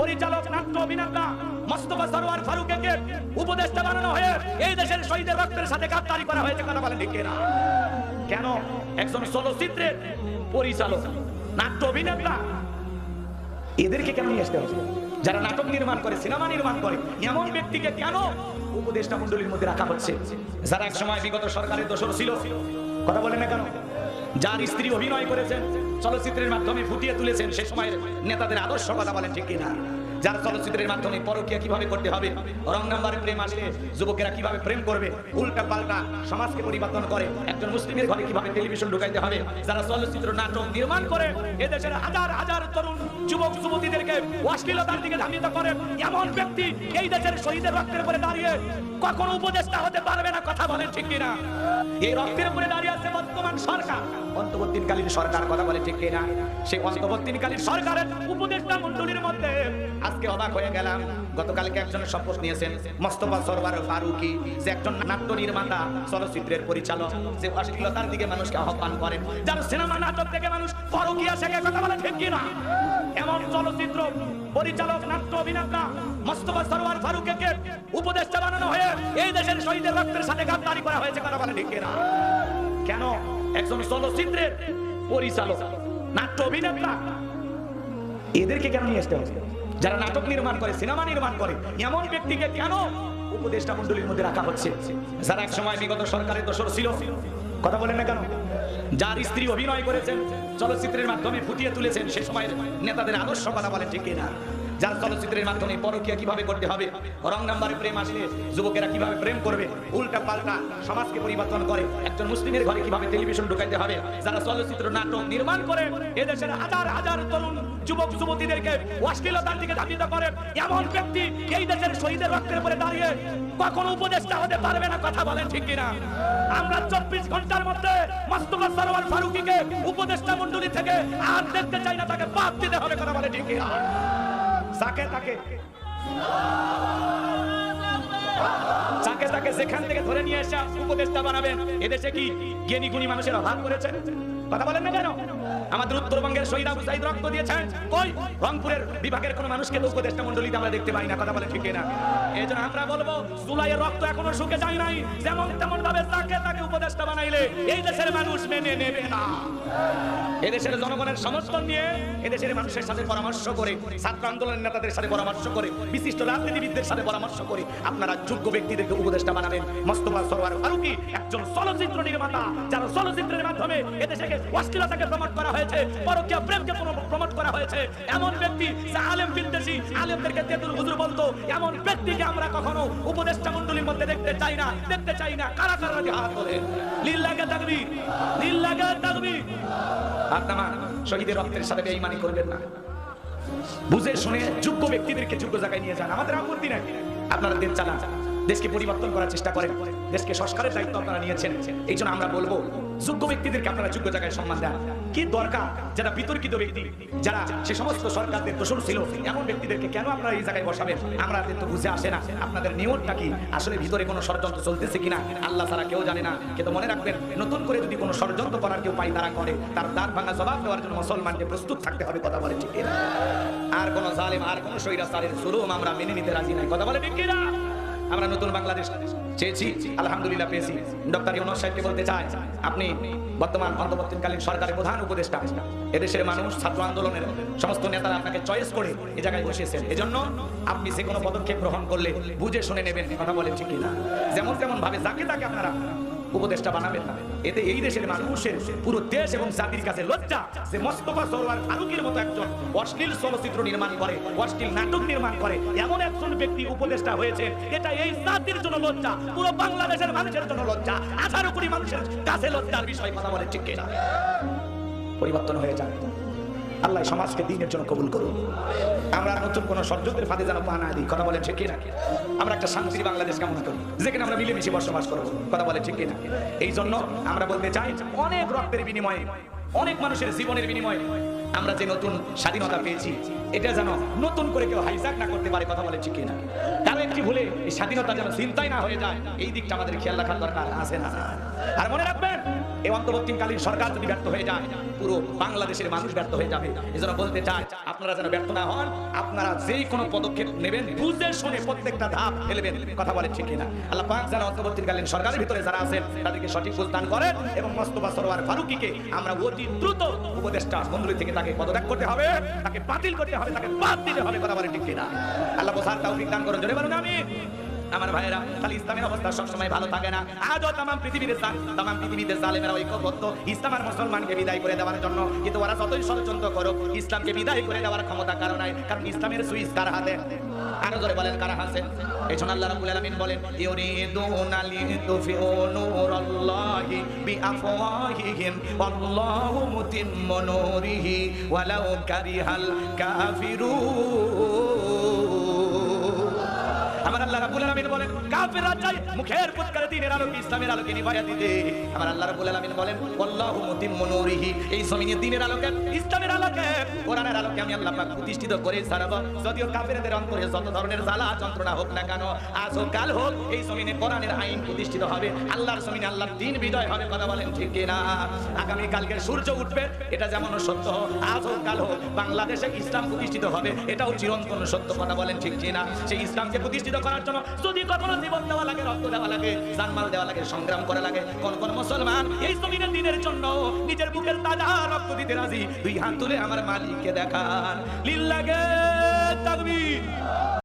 পরিচালক নাট্য অভিনেতা মোস্তফা সরোয়ার ফারুককে উপদেষ্টা বানানো হয়ে এই দেশের শহীদের রক্তের সাথে গাদ্দারি করা হয়েছে, কথা বলেন ঠিক কিনা? কেন? একজন চলচ্চিত্রের পরিচালক, নাট্য অভিনেতা। এদেরকে কেন নিয়ে আসতে হবে যারা নাটক নির্মাণ করে, সিনেমা নির্মাণ করে, এমন ব্যক্তিকে কেন উপদেষ্টা মন্ডলীর মধ্যে রাখা হচ্ছে? যারা এক সময় বিগত সরকারের দোষর ছিল, কথা বলেন না কেন? যার স্ত্রী অভিনয় করেছেন, চলচ্চিত্রের মাধ্যমে ফুটিয়ে তুলেছেন, সে সময়ের নেতাদের আদর্শ কথা বলেন ঠিক কিনা? যার চলচ্চিত্রের মাধ্যমে পরকীয়া কীভাবে করতে হবে, রং নাম্বারে প্রেম আসলে যুবকেরা কীভাবে প্রেম করবে, উল্টা পাল্টা সমাজকে পরিবর্তন করে, একজন মুসলিমের ঘরে কীভাবে টেলিভিশন ঢুকাইতে হবে, যারা চলচ্চিত্র, নাটক নির্মাণ করে, এদেশের হাজার হাজার তরুণ যুবক, যুবতীদেরকে অশ্লীলতার দিকে ধাবিত করে, এমন ব্যক্তি এই দেশের শহীদের রক্তের উপরে দাঁড়িয়ে কখনো উপদেষ্টা হতে পারবে না, কথা বলেন ঠিক কিনা? এই রক্তের উপরে দাঁড়িয়ে আছে বর্তমান সরকার। অন্তর্বর্তীকালীন সরকার কথা বলে ঠিক কিনা? সেই অন্তর্বর্তীকালীন সরকারের উপদেষ্টা মন্ডলীর মধ্যে আজকে অবাক হয়ে গেলাম। গতকালকে একজন শপথ নিয়েছেন মোস্তফা সরওয়ার ফারুকি, যে একজন নাট্য নির্মাতা, চলচ্চিত্রের পরিচালক, যে অশ্লীলতার দিকে মানুষকে আহ্বান করেন। যার সিনেমা নাটক থেকে মানুষ পরকীয়া শেখে কথা বলে, ঠিক কিনা? এমন চলচ্চিত্র পরিচালক, নাট্য অভিনেতা মোস্তফা সরওয়ার ফারুককে উপদেষ্টা বানানো হয়ে এই দেশের শহীদের রক্তের সাথে গাদ্দারি করা হয়েছে, কথা বলে, ঠিক কিনা? কেন? একজন চলচ্চিত্রের পরিচালক, নাট্য অভিনেতা, এদেরকে কেন নিয়ে আসতে হবে যারা নাটক নির্মাণ করে, সিনেমা নির্মাণ করে, এমন ব্যক্তিকে কেন উপদেষ্টা মন্ডলীর মধ্যে রাখা হচ্ছে? যারা এক সময় বিগত সরকারের দোষর ছিল। কথা বলেন না কেন? যার স্ত্রী অভিনয় করেছেন, চলচ্চিত্রের মাধ্যমে ফুটিয়ে তুলেছেন, সে সময়ের নেতাদের আদর্শ কথা বলেন ঠিক কিনা? যার চলচ্চিত্রের মাধ্যমে পরকীয়া কীভাবে করতে হবে? রং নাম্বারে প্রেম আসলে যুবকেরা কীভাবে প্রেম করবে? উল্টা পাল্টা সমাজকে পরিবর্তন করে একজন মুসলিমের ঘরে কীভাবে টেলিভিশন ঢুকাইতে হবে? যারা চলচ্চিত্র নাটক নির্মাণ করে, এদেশের হাজার হাজার তরুণ যুবক, যুবতীদেরকে অশ্লীলতার দিকে ধাবিত করে এমন ব্যক্তি এই দেশের শহীদের রক্তের উপরে দাঁড়িয়ে কখনো উপদেষ্টা হতে পারবে না কথা বলেন ঠিক কিনা? আমরা চব্বিশ ঘণ্টার মধ্যে সরোয়ার ফারুকিকে উপদেষ্টা মন্ডলী থেকে আর দেখতে চাই না, তাকে বাদ দিতে হবে কথা বলে ঠিক কিনা? তাকে তাকে সেখান থেকে ধরে নিয়ে এসে উপদেষ্টা বানাবেন, এদেশে কি জ্ঞানী গুণী মানুষের অভাব করেছেন কথা বলেন না কেন? আমাদের উত্তরবঙ্গের শহীদ আবু সাইদ রক্ত দিয়েছেন। কই? রংপুরের বিভাগের কোন মানুষকে তো উপদেষ্টা মন্ডলীতে আমরা দেখতে পাই না, কথা বলে ঠিক না এই জন্য আমরা বলব, জুলাইয়ের রক্ত এখনও শুকে যায় নাই। যেমন তেমন ভাবে তাকে তাকে উপদেষ্টা বানাইলে এই দেশের মানুষ মেনে নেবে না। এদেশের জনগণের সমর্থন নিয়ে এদেশের মানুষের সাথে পরামর্শ করে, ছাত্র আন্দোলনের নেতাদের সাথে পরামর্শ করে, বিশিষ্ট রাজনীতিবিদদের সাথে পরামর্শ করে আপনারা যোগ্য ব্যক্তিদেরকে উপদেষ্টা বানাবেন। মোস্তফা সরওয়ার ফারুকি একজন চলচ্চিত্র নির্মাতা, যারা চলচ্চিত্রের মাধ্যমে এদেশকে অশ্লীলতাকে প্রমোট করা হয়েছে, পরকীয়া প্রেমকে প্রমোট করা হয়েছে। এমন ব্যক্তি যে আলেম বিদ্বেষী, আলেমদেরকে তেতুল হুজুর বলতো, এমন ব্যক্তিকে আমরা কখনো উপদেষ্টা মণ্ডলীর মধ্যে দেখতে চাই না, দেখতে চাই না। কারা কারা রাজি হাত করে লিল্লাগে তাকবীর লিল্লাগে তাকবীর। আপনারা শহীদের রক্তের সাথে বেঈমানি করবেন না। বুঝে শুনে যোগ্য ব্যক্তিদেরকে যোগ্য জায়গায় নিয়ে যান। আমাদের আপত্তি নাই। আপনারা দেশ চালান, দেশকে পরিবর্তন করার চেষ্টা করেন, দেশকে সংস্কারের দায়িত্ব আপনারা নিয়েছেন। এই জন্য আমরা বলব, যোগ্য ব্যক্তিদেরকে আপনারা যোগ্য জায়গায় সম্মান দেন। কি দরকার যারা বিতর্কিত ব্যক্তি, যারা সে সমস্ত সরকারদের দোষর ছিল, এমন ব্যক্তিদেরকে কেন আপনারা এই জায়গায় বসাবেন? আমরা তো বুঝে আসে না, আপনাদের নিয়মটা কি? আসলে ভিতরে কোনো ষড়যন্ত্র চলতেছে কিনা? আল্লাহ তারা কেউ জানে না। কিন্তু মনে রাখবেন, নতুন করে যদি কোনো ষড়যন্ত্র করার কেউ পাই তারা করে। তার দাঁত ভাঙা জবাব দেওয়ার জন্য মুসলমানকে প্রস্তুত থাকতে হবে, কথা বলে ঠিক আর কোন জালেম, আর কোন সৈরা সালের জুলুম আমরা মেনে নিতে রাজি নাই, কথা বলে ঠিক কিনা? আমরা নতুন বাংলাদেশ চেয়েছি। আলহামদুলিল্লাহ পেয়েছি। ডক্টর ইউনুস সাহেবকে বলতে চাই, আপনি বর্তমান অন্তর্বর্তীকালীন সরকারের প্রধান উপদেষ্টা। এদেশের মানুষ ছাত্র আন্দোলনের সমস্ত নেতারা আপনাকে চয়েস করে এ জায়গায় বসিয়েছেন। এজন্য আপনি যে কোনো পদক্ষেপ গ্রহণ করলে বুঝে শুনে নেবেন, কথা ঠিক কিনা। যেমন তেমন ভাবে যাকে তাকে আপনারা উপদেষ্টা বানাবেন না। এতে এই দেশের মানুষের পুরো দেশ এবং জাতির কাছে লজ্জা যে মোস্তফা সরোয়ার ফারুকের মতো একজন অশ্লীল চলচ্চিত্র নির্মাণ করে, অশ্লীল নাটক নির্মাণ করে, এমন একজন ব্যক্তি উপদেষ্টা হয়েছে এটা এই জাতির জন্য লজ্জা, পুরো বাংলাদেশের মানুষের জন্য লজ্জা আঠারো কোটি মানুষের কাছে লজ্জার বিষয় কথা বলে, ঠিক পরিবর্তন হয়ে যান আল্লাহ সমাজকে দিনের জন্য কবুল করুন আমরা নতুন কোন ষড়যন্ত্রের ফাঁদে যেন পা না দিই। কথা বলে ঠিক না? আমরা একটা শান্তির বাংলাদেশ কামনা করি। যেখানে আমরা মিলেমিশে বসবাস করব। কথা বলে ঠিক না? এই জন্য আমরা বলতে চাই, অনেক রক্তের বিনিময়ে, অনেক মানুষের জীবনের বিনিময়ে আমরা যে নতুন স্বাধীনতা পেয়েছি, এটা যেন নতুন করে কেউ হাইজাক না করতে পারে, কথা বলে ঠিক না? কারও একটি ভুলে এই স্বাধীনতা যেন চিন্তাই না হয়ে যায়, এই দিকটা আমাদের খেয়াল রাখার দরকার আছে না? আর মনে রাখবেন এই অন্তর্বর্তীকালীন সরকার যদি ব্যর্থ হয়ে যায়, পুরো বাংলাদেশের মানুষ ব্যর্থ হয়ে যাবে। এজন্য বলতে চাই, আপনারা যেন ব্যর্থ না হন, আপনারা যেই কোনো পদক্ষেপ নেবেন, বুঝে শুনে প্রত্যেকটা ধাপ ফেলবেন, কথা বলে ঠিক না আল্লাহ পাক যেন অন্তর্বর্তীকালীন সরকারের ভিতরে যারা আছেন, তাদেরকে সঠিক বুঝদান করেন এবং মোস্তফা সরোয়ার ফারুকিকে আমরা অতি দ্রুত উপদেষ্টা মন্ডলী থেকে তাকে পদত্যাগ করতে হবে, তাকে বাতিল করতে হবে, তাকে বাদ দিতে হবে, কথা বলে ঠিক না আল্লাহ বোঝার তৌফিক দান করুন, জোরে বলুন আমি আমার ভাইরা খালি ইসলামের অবস্থা সবসময় ভালো থাকে না। আজও তাম পৃথিবীতে তাম পৃথিবীতে জালেমেরা ঐক্যবদ্ধ। ইসলাম আর মুসলমানকে বিদায় করে দেওয়ার জন্য। কিন্তু ওরা যতই ষড়যন্ত্র করো ইসলামকে বিদায় করে দেওয়ার ক্ষমতা কারও নাই। কারণ ইসলামের সুইচ কার হাতে? আরও জোরে বলেন, কার হাতে? এই আল্লাহ রাব্বুল আলামিন বলেন, ইউরিদুনা লিতুফিউ নূরাল্লাহি বিআফওয়াহিহিম, ওয়াল্লাহু মুতিম্মু নূরিহি, ওয়ালাউ কারিহাল কাফিরুন। আল্লাহ রাব্বুল আলামিন বলেন কাফেররা চাই মুখের ফুৎকারে দিনের আলোকে, ইসলামের আলোকে নিভাইয়া দিতে। আমার আল্লাহ রাব্বুল আলামিন বলেন আল্লাহু মুতিম্মু নূরিহি, এই জমিনে দিনের আলোকে, ইসলামের আলোকে, কোরআনের আলোকে আমি আল্লাহ পাক প্রতিষ্ঠিত করে ছাড়ব। যদিও কাফেরদের অন্তরে যত ধরনের জ্বালা যন্ত্রণা হোক না কেন আজ হোক এই জমিনে কোরআনের আইন প্রতিষ্ঠিত হবে। আল্লাহর জমিনে আল্লাহর দিন বিজয় হবে, কথা বলেন ঠিক কিনা? আগামী কালকে সূর্য উঠবে, এটা যেমন সত্য আজ হোক হোক, বাংলাদেশে ইসলাম প্রতিষ্ঠিত হবে, এটাও চিরন্তন সত্য, কথা বলেন ঠিক কিনা? সেই ইসলামকে প্রতিষ্ঠিত করার জন্য যদি কখনো জীবন দেওয়া লাগে, রক্ত দেওয়া লাগে, জানমাল দেওয়া লাগে, সংগ্রাম করা লাগে, কোন কোন মুসলমান এই জমিনের দিনের জন্য নিজের বুকের তাজা রক্ত দিতে রাজি। দুই হাত তুলে আমার মালিককে দেখান। লিল্লাগে তাকবীর।